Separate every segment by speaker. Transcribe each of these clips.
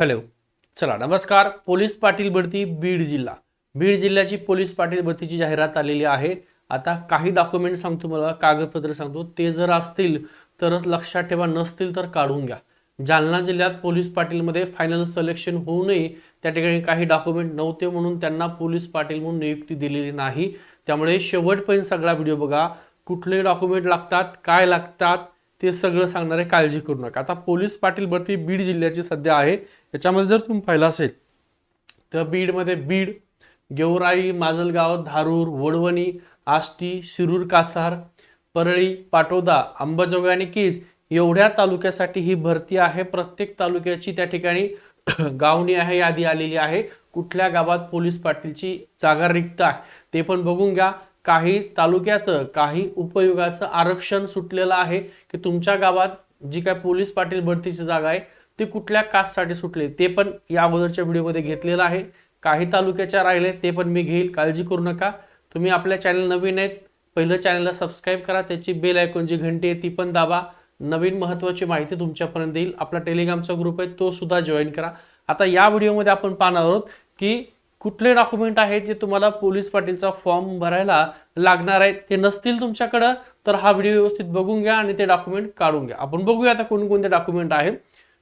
Speaker 1: Hello. चला नमस्कार. Police Patil भरती बीड जिल्हा. बीड जिल्ह्याची पोलीस पाटील भरतीची जाहिरात आलेली आहे. आता काही डॉक्युमेंट सांगतो मला कागदपत्र सांगतो. ते जर असतील तरच लक्षात ठेवा. नसतील तर काढून घ्या. जालना जिल्ह्यात पोलीस पाटीलमध्ये फायनल सिलेक्शन होऊ नये. त्या ठिकाणी काही डॉक्युमेंट नव्हते म्हणून त्यांना पोलीस पाटील म्हणून नियुक्ती दिलेली नाही. त्यामुळे शेवटपर्यंत सगळा व्हिडिओ बघा. कुठले डॉक्युमेंट लागतात काय लागतात ते सगळं सांगणारे काळजी करू नका. आता पोलीस पाटील भरती बीड जिल्ह्याची सध्या आहे. याच्यामध्ये जर तुम्ही पाहिलं असेल तर बीडमध्ये बीड गेवराई माजलगाव धारूर वडवणी आष्टी शिरूर कासार परळी पाटोदा अंबाजोगाई आणि कीज एवढ्या तालुक्यासाठी ही भरती आहे. प्रत्येक तालुक्याची त्या ठिकाणी गावणी आहे यादी आलेली आहे. कुठल्या गावात पोलीस पाटीलची जागा रिक्त आहे ते पण बघून घ्या. काही तालुक्याचं काही उपयोगाचं आरक्षण सुटलेलं आहे की तुमच्या गावात जी काय पोलीस पाटील भरतीची जागा आहे ते कुठल्या कास्टसाठी सुटले ते पण या अगोदरच्या व्हिडिओमध्ये घेतलेलं आहे. काही तालुक्याच्या राहिले ते पण मी घेईल काळजी करू नका. तुम्ही आपल्या चॅनल नवीन आहेत पहिलं चॅनलला सबस्क्राईब करा त्याची बेल ऐकून जी घंटी आहे ती पण दाबा. नवीन महत्त्वाची माहिती तुमच्यापर्यंत येईल. आपला टेलिग्रामचा ग्रुप आहे तो सुद्धा जॉईन करा. आता या व्हिडिओमध्ये आपण पाहणार आहोत की कुठले डॉक्युमेंट आहेत जे तुम्हाला पोलीस पाटीलचा फॉर्म भरायला लागणार आहेत ते नसतील तुमच्याकडं तर हा व्हिडिओ व्यवस्थित बघून घ्या आणि ते डॉक्युमेंट काढून घ्या. आपण बघूया आता कोणकोणते डॉक्युमेंट आहेत.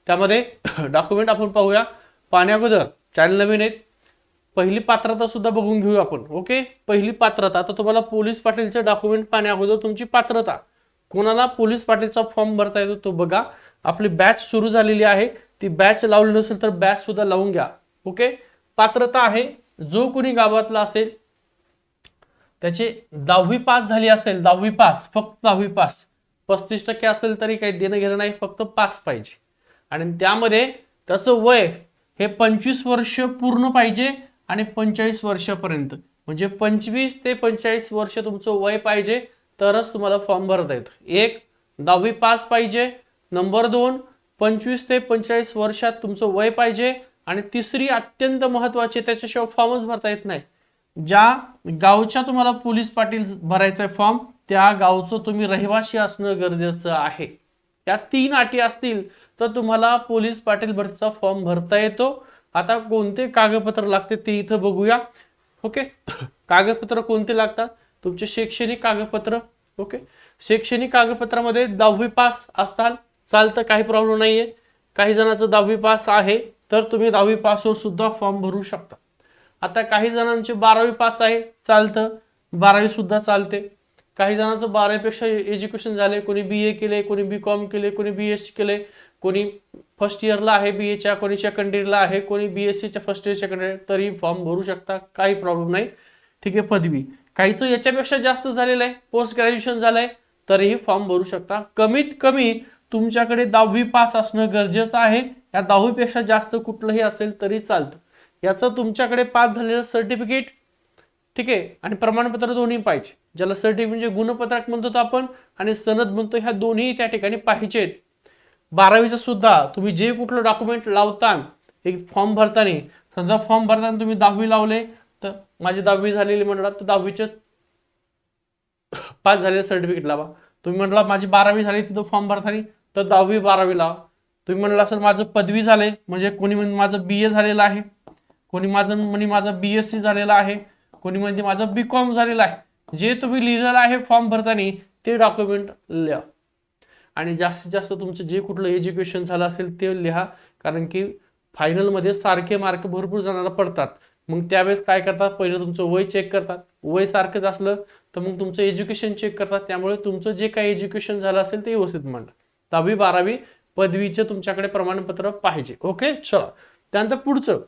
Speaker 1: त्यामध्ये डॉक्युमेंट आपण पाहूया. पाण्याअगोदर चॅनल नवीन आहेत. पहिली पात्रता सुद्धा बघून घेऊ आपण ओके पहिली पात्रता तर तुम्हाला पोलीस पाटीलचे डॉक्युमेंट पाण्याअगोदर तुमची पात्रता. कोणाला पोलीस पाटीलचा फॉर्म भरता येतो तो बघा. आपली बॅच सुरू झालेली आहे. ती बॅच लावली नसेल तर बॅच सुद्धा लावून घ्या ओके पात्रता आहे जो कोणी गावातला असेल त्याची दहावी पास झाली असेल दहावी पास फक्त दहावी पास. पस्तीस टक्के असेल तरी काही देणं घेणं नाही फक्त पास पाहिजे. आणि त्यामध्ये त्याचं वय हे पंचवीस वर्ष पूर्ण पाहिजे आणि पंचेचाळीस वर्षापर्यंत. म्हणजे पंचवीस ते पंचेचाळीस वर्ष तुमचं वय पाहिजे तरच तुम्हाला फॉर्म भरता येतो. एक दहावी पास पाहिजे. नंबर दोन पंचवीस ते पंचेचाळीस वर्षात तुमचं वय पाहिजे. आणि तिसरी अत्यंत महत्वाची त्याच्याशिवाय फॉर्मच भरता येत नाही. ज्या गावच्या तुम्हाला पोलीस पाटील भरायचा आहे फॉर्म त्या गावचं तुम्ही रहिवासी असणं गरजेचं आहे. या तीन अटी असतील तर तुम्हाला पोलीस पाटील भरतीचा फॉर्म भरता येतो. आता कोणते कागदपत्र लागते ते इथं बघूया. ओके? कागदपत्र कोणते लागतात? तुमचे शैक्षणिक कागदपत्र. ओके? शैक्षणिक कागदपत्रामध्ये दहावी पास असताल चालतं काही प्रॉब्लेम नाहीये. काही जणांचं दहावी पास आहे तर तुम्ही दहावी पासवर सुद्धा फॉर्म भरू शकता. आता काही जणांचे बारावी पास आहे चालतं. बारावी सुद्धा चालते. काही जणांचं बारावीपेक्षा एज्युकेशन झाले कोणी बी ए केले कोणी बी कॉम केले कोणी बी एस सी केले. कोणी फर्स्ट इयरला आहे बी एच्या कोणी सेकंड इयरला आहे कोणी बी एस सीच्या फर्स्ट इयर सेकंड इयर तरी फॉर्म भरू शकता काही प्रॉब्लेम नाही. ठीक आहे पदवी. काहीचं याच्यापेक्षा जास्त झालेलं आहे पोस्ट ग्रॅज्युएशन झालंय तरीही फॉर्म भरू शकता. कमीत कमी तुमच्याकडे दहावी पास असणं गरजेचं आहे. या दहावीपेक्षा जास्त कुठलंही असेल तरी चालतं. याचं तुमच्याकडे पास झालेलं सर्टिफिकेट ठीक आहे आणि प्रमाणपत्र दोन्ही पाहिजे. ज्याला सर्टिफिकेट म्हणजे गुणपत्रक म्हणतो आपण आणि सनद म्हणतो ह्या दोन्ही त्या ठिकाणी पाहिजेत. बारावीचं सुद्धा तुम्ही जे कुठलं डॉक्युमेंट लावता एक फॉर्म भरताना समजा फॉर्म भरताना तुम्ही दहावी लावले तर माझी दहावी झालेली म्हणला तर दहावीचेच पास झालेलं सर्टिफिकेट लावा. तुम्ही म्हटला माझी बारावी झाली तिथं फॉर्म भरताना तर दहावी बारावी लावा. तुम्ही म्हणला सर माझं पदवी झाले म्हणजे कोणी म्हणजे माझं बी ए झालेलं आहे. कोणी माझं म्हणजे माझं बी एस सी झालेलं आहे. कोणी म्हणते माझं बी कॉम झालेलं आहे. जे तुम्ही लिहिलेलं आहे फॉर्म भरताना ते डॉक्युमेंट लिहा. आणि जास्तीत जास्त तुमचं जे कुठलं एज्युकेशन झालं असेल ते लिहा. कारण की फायनलमध्ये सारखे मार्क भरपूर जणांना पडतात. मग त्यावेळेस काय करतात? पहिलं तुमचं वय चेक करतात. वय सारखंच असलं तर मग तुमचं एज्युकेशन चेक करतात. त्यामुळे तुमचं जे काही एज्युकेशन झालं असेल ते व्यवस्थित म्हणतात दहावी बारावी पदवीचं तुमच्याकडे प्रमाणपत्र पाहिजे. ओके चला. त्यानंतर पुढचं.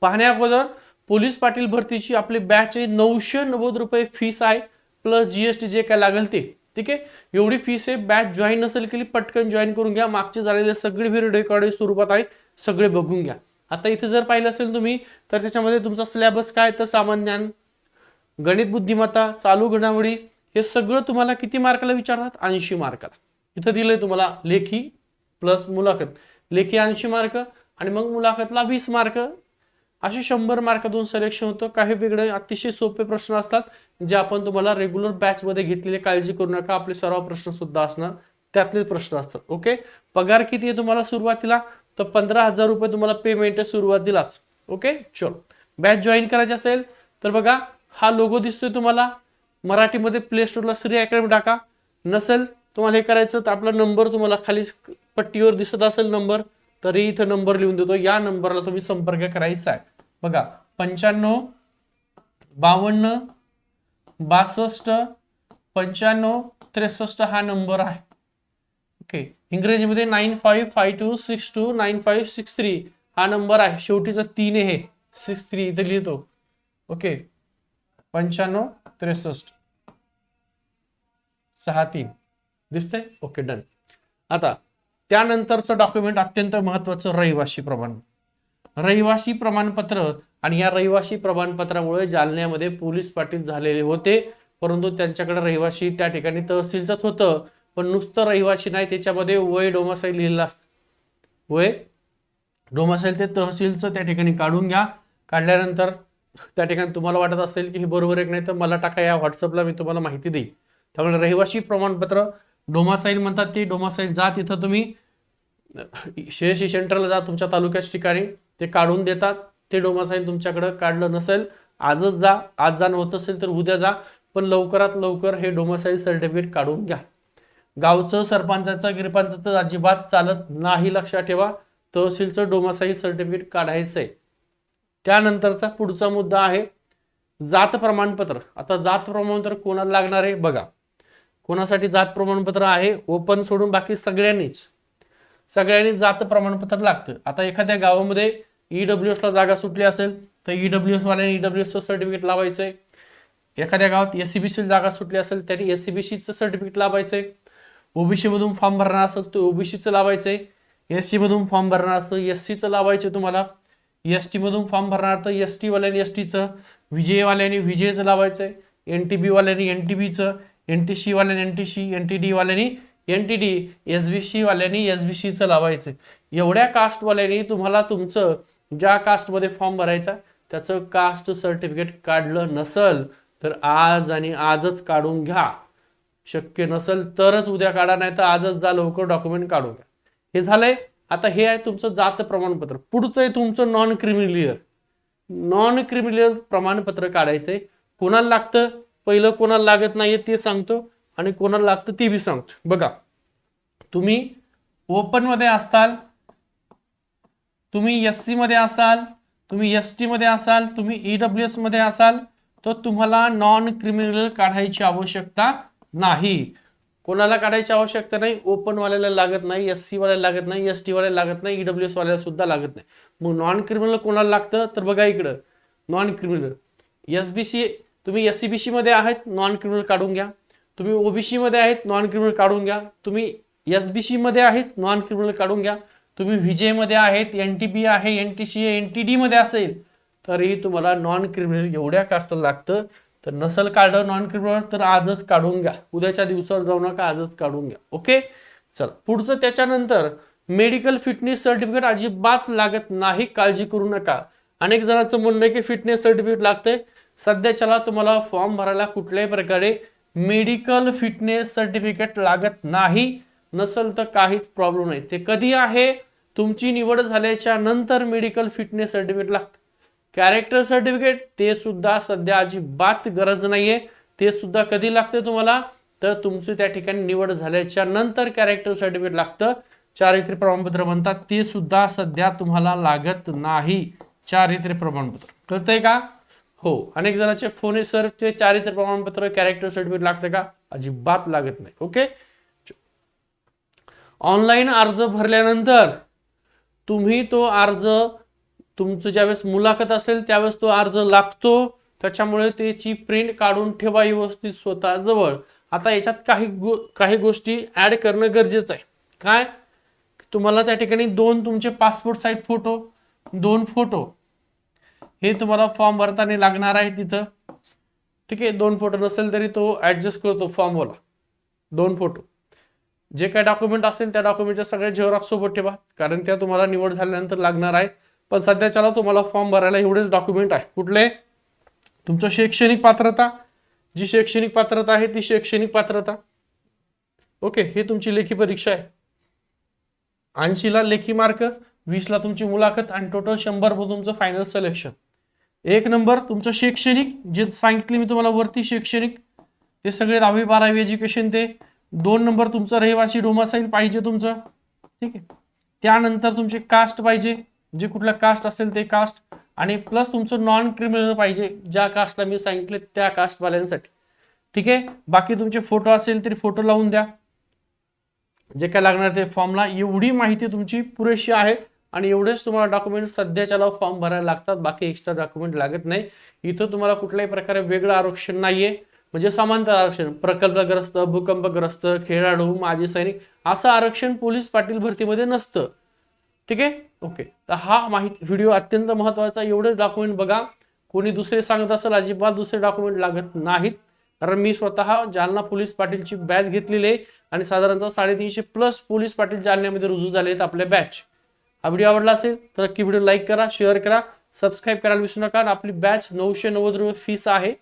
Speaker 1: पाहण्या अगोदर पोलीस पाटील भरतीची आपली बॅच आहे. नऊशे नव्वद रुपये फीस आहे. प्लस जीएसटी जे काय लागेल ते. ठीक आहे? एवढी फीस आहे बॅच जॉईन नसेल केली पटकन जॉईन करून घ्या. मागचे झालेले सगळे व्हिडिओ रेकॉर्ड स्वरूपात आहे सगळे बघून घ्या. आता इथे जर पाहिलं असेल तुम्ही तर त्याच्यामध्ये तुमचा सिलेबस काय? तर सामान्य ज्ञान गणित बुद्धिमत्ता चालू घडामोडी हे सगळं तुम्हाला किती मार्काला विचारतात? ऐंशी मार्काला. इथं दिलंय तुम्हाला लेखी प्लस मुलाखत. लेखी ऐंशी मार्क आणि मग मुलाखतला वीस मार्क. असे शंभर मार्कातून सिलेक्शन होतं. काही वेगळे अतिशय सोपे प्रश्न असतात. जे आपण तुम्हाला रेग्युलर बॅचमध्ये घेतलेले काळजी करू नका आपले सर्व प्रश्न सुद्धा असणार त्यातले प्रश्न असतात ओके पगार किती आहे तुम्हाला सुरुवातीला? तर पंधरा हजार रुपये तुम्हाला पेमेंट सुरुवातीलाच ओके चलो बॅच जॉईन करायची असेल तर बघा हा लोगो दिसतोय तुम्हाला. मराठीमध्ये प्ले स्टोरला श्री अकॅडमी टाका. नसेल तुम्हाला हे करायचं तर आपला नंबर तुम्हाला खाली पट्टीवर दिसत असेल नंबर तरी इथं नंबर लिहून देतो. या नंबरला तुम्ही संपर्क करायचा आहे. बघा पंच्याण्णव बावन्न बासष्ट पंच्याण्णव त्रेसष्ट हा नंबर आहे. ओके इंग्रजीमध्ये nine five five two six two nine five six three हा नंबर आहे. शेवटीचा तीन आहे सिक्स थ्री इथे लिहितो. ओके पंच्याण्णव त्रेसष्ट. सहा तीन. दिसतंय? ओके डन आता त्यानंतरचं डॉक्युमेंट अत्यंत महत्वाचं रहिवासी प्रमाण. रहिवाशी प्रमाणपत्र आणि या रहिवाशी प्रमाणपत्रामुळे जालन्यामध्ये पोलीस पाटील झालेले होते. परंतु त्यांच्याकडे रहिवाशी त्या ठिकाणी तहसीलचंच होतं. पण नुसतं रहिवाशी नाही त्याच्यामध्ये वय डोमासाईल लिहिलं असतं. वय डोमासाईल ते तहसीलचं त्या ठिकाणी काढून घ्या. काढल्यानंतर त्या ठिकाणी तुम्हाला वाटत असेल की हे बरोबर एक नाही तर मला टाका या व्हॉट्सअपला मी तुम्हाला माहिती देईन. त्यामुळे रहिवाशी प्रमाणपत्र डोमासाईल म्हणतात ते डोमासाईल जा तिथं तुम्ही. शेळशी सेंटरला जा तुमच्या तालुक्याच्या ठिकाणी. ते काढून देतात. ते डोमासाईन तुमच्याकडं काढलं नसेल आजच जा आज जाणं होत असेल तर उद्या जा पण लवकरात लवकर हे डोमासाईल सर्टिफिकेट काढून घ्या. गावचं सरपंचाचं गिरपंचाचं अजिबात चालत नाही लक्षात ठेवा. तहसीलचं डोमासाईल सर्टिफिकेट आहे त्यानंतरचा पुढचा मुद्दा आहे जात प्रमाणपत्र. आता जात प्रमाणपत्र कोणाला लागणार आहे? बघा. कोणासाठी जात प्रमाणपत्र आहे? ओपन सोडून बाकी सगळ्यांनीच. सगळ्यांनी जात प्रमाणपत्र लागतं. आता एखाद्या गावामध्ये ईडब्ल्यू एसला जागा सुटली असेल तर ईडब्ल्यू एस वाल्याने ईडब्ल्यू एसचं सर्टिफिकेट आहे एखाद्या गावात एस सी बी सी जागा सुटली असेल त्यांनी एस सी बी सीचं सर्टिफिकेट लावायचंय. ओबीसी मधून फॉर्म भरणार असेल तर ओबीसीचं आहे एस सीमधून फॉर्म भरणार असेल एस सीचं लावायचं तुम्हाला. एस टीमधून फॉर्म भरणार तर एस टीवाल्याने एस टीचं विजयवाल्याने विजयचं आहे एन टी बीवाल्याने एन टी बीचं N T सीवाल्याने N T C N T डीवाल्याने N T D S B सीवाल्याने S B सीचं लावायचं एवढ्या कास्टवाल्याने तुम्हाला तुमचं ज्या कास्टमध्ये फॉर्म भरायचा त्याचं कास्ट सर्टिफिकेट काढलं नसल तर आज आणि आजच काढून घ्या. शक्य नसेल तरच उद्या काढा नाही तर आजच जा लवकर डॉक्युमेंट काढून घ्या. हे झालंय. आता हे आहे तुमचं जात प्रमाणपत्र. पुढचं आहे तुमचं नॉन क्रिमिलियर नॉन क्रिमिलियर प्रमाणपत्र काढायचंय. कोणाला लागतं? पहिलं कोणाला लागत नाहीये ते सांगतो आणि कोणाला लागतं ते बी सांगतो. बघा तुम्ही ओपनमध्ये असताल तुम्ही एस सीमध्ये असाल तुम्ही एस टीमध्ये असाल तुम्ही ई डब्ल्यू एसमध्ये असाल तर तुम्हाला नॉन क्रिमिनल काढायची आवश्यकता नाही. कोणाला काढायची आवश्यकता नाही? ओपनवाल्याला लागत नाही एस सीवाल्याला लागत नाही एस टीवाल्याला लागत नाही ईडब्ल्यू डब्ल्यू वाल्याला सुद्धा लागत नाही. मग नॉन क्रिमिनल कोणाला लागतं? तर बघा इकडं. Non criminal S B C तुम्ही एस सी बी सीमध्ये आहेत नॉन क्रिमिनल काढून घ्या. तुम्ही ओबीसीमध्ये आहेत नॉन क्रिमिनल काढून घ्या. तुम्ही एस बी सीमध्ये आहेत नॉन क्रिमिनल काढून घ्या. तुम्ही विजयमध्ये आहेत एन टी बी आहे N T C N T D मध्ये असेल तरीही तुम्हाला नॉन क्रिमिनल एवढ्या कास्त लागतं. तर नसल काढलं नॉन क्रिमिनल तर आजच काढून घ्या. उद्याच्या दिवसावर जाऊ नका आजच काढून घ्या. ओके? चल. पुढचं त्याच्यानंतर मेडिकल फिटनेस सर्टिफिकेट अजिबात लागत नाही काळजी करू नका. अनेक जणांचं म्हणणं आहे की फिटनेस सर्टिफिकेट लागतंय. सध्याच्याला तुम्हाला फॉर्म भरायला कुठल्याही प्रकारे मेडिकल फिटनेस सर्टिफिकेट लागत नाही. नसल तर काहीच प्रॉब्लेम नाही. ते कधी आहे? तुमची निवड झाल्याच्यानंतर मेडिकल फिटनेस सर्टिफिकेट लागतं. कॅरेक्टर सर्टिफिकेट ते सुद्धा सध्या अजिबात गरज नाहीये. ते सुद्धा कधी लागते तुम्हाला? तर तुमचं त्या ठिकाणी निवड झाल्याच्यानंतर कॅरेक्टर सर्टिफिकेट लागतं. चारित्र्य प्रमाणपत्र म्हणतात ते सुद्धा सध्या तुम्हाला लागत नाही. चारित्र्य प्रमाणपत्र. कळतंय का? हो. अनेक जणांचे फोन सर ते चारित्र्य प्रमाणपत्र कॅरेक्टर सर्टिफिकेट लागतं का? अजिबात लागत नाही. ओके? ऑनलाईन अर्ज भरल्यानंतर तुम्ही तो अर्ज तुमचं ज्यावेळेस मुलाखत असेल त्यावेळेस तो अर्ज लागतो. त्याच्यामुळे त्याची प्रिंट काढून ठेवा व्यवस्थित स्वतः जवळ. आता याच्यात काही गो काही गोष्टी ॲड करणं गरजेचं आहे. काय? तुम्हाला त्या ठिकाणी दोन तुमचे पासपोर्ट साईज फोटो दोन फोटो हे तुम्हाला फॉर्म भरताना लागणार आहे तिथं. ठीक आहे? दोन फोटो नसेल तरी तो ॲडजस्ट करतो फॉर्मवाला दोन फोटो जे काय डॉक्युमेंट असेल त्या डॉक्युमेंटच्या सगळ्या झेरॉक्स सोबत ठेवा. कारण त्या तुम्हाला निवड झाल्यानंतर लागणार आहे. पण सध्याच्याला तुम्हाला फॉर्म भरायला एवढेच डॉक्युमेंट आहे. कुठले? तुमचं शैक्षणिक पात्रता. जी शैक्षणिक पात्रता आहे ती शैक्षणिक पात्रता. ओके हे तुमची लेखी परीक्षा आहे. ऐंशीला लेखी मार्क वीसला तुमची मुलाखत आणि टोटल शंभर तुमचं फायनल सिलेक्शन एक नंबर तुमचं शैक्षणिक. जे सांगितले मी तुम्हाला वरती शैक्षणिक. ते सगळे दहावी बारावी एज्युकेशन ते. दोन नंबर तुमचं रहिवासी डोमासाईल पाहिजे तुमचं. ठीक आहे. त्यानंतर तुमचे कास्ट पाहिजे. जे कुठलं कास्ट असेल ते कास्ट आणि प्लस तुमचं नॉन क्रिमिनल पाहिजे. ज्या कास्टला मी सांगितले त्या कास्टवाल्यांसाठी ठीक आहे? बाकी तुमचे फोटो असेल तरी फोटो लावून द्या. जे काय लागणार ते फॉर्मला एवढी माहिती तुमची पुरेशी आहे. आणि एवढेच तुम्हाला डॉक्युमेंट सध्याच्याला फॉर्म भरायला लागतात. बाकी एक्स्ट्रा डॉक्युमेंट लागत नाही. इथं तुम्हाला कुठल्याही प्रकारे वेगळं आरक्षण नाहीये. म्हणजे समांतर आरक्षण प्रकल्पग्रस्त भूकंपग्रस्त खेळाडू माजी सैनिक असं आरक्षण पोलीस पाटील भरतीमध्ये नसतं. ठीक आहे? ओके. तर हा माहिती व्हिडिओ अत्यंत महत्त्वाचा एवढे डॉक्युमेंट बघा. कोणी दुसरे सांगत असेल अजिबात दुसरे डॉक्युमेंट लागत नाहीत. कारण मी स्वतः जालना पोलीस पाटीलची बॅच घेतलेली आहे आणि साधारणतः साडेतीनशे प्लस पोलीस पाटील जालन्यामध्ये रुजू झाले आहेत आपल्या बॅच हा व्हिडिओ आवडला असेल तर नक्की व्हिडिओ लाईक करा शेअर करा सबस्क्राईब करायला विसरू नका. आणि आपली बॅच नऊशे नव्वद रुपये फीस आहे.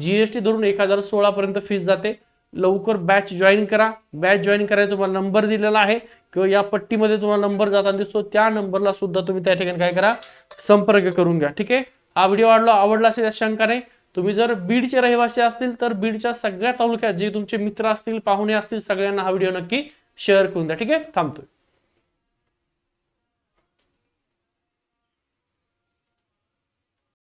Speaker 1: जीएसटी धरून एक हजार सोळा पर्यंत फीस जाते. लवकर बॅच जॉईन करा. बॅच जॉईन करायला तुम्हाला नंबर दिलेला आहे. किंवा या पट्टीमध्ये तुम्हाला नंबर जाताना दिसतो. त्या नंबरला सुद्धा तुम्ही त्या ठिकाणी काय करा. संपर्क करून घ्या. ठीक आहे? हा व्हिडिओ आवडला आवडला असेल यात शंका नाही तुम्ही जर बीडचे रहिवासी असतील तर बीडच्या सगळ्या तालुक्यात जे तुमचे मित्र असतील पाहुणे असतील सगळ्यांना हा व्हिडिओ नक्की शेअर करून द्या. ठीक आहे? थांबतोय.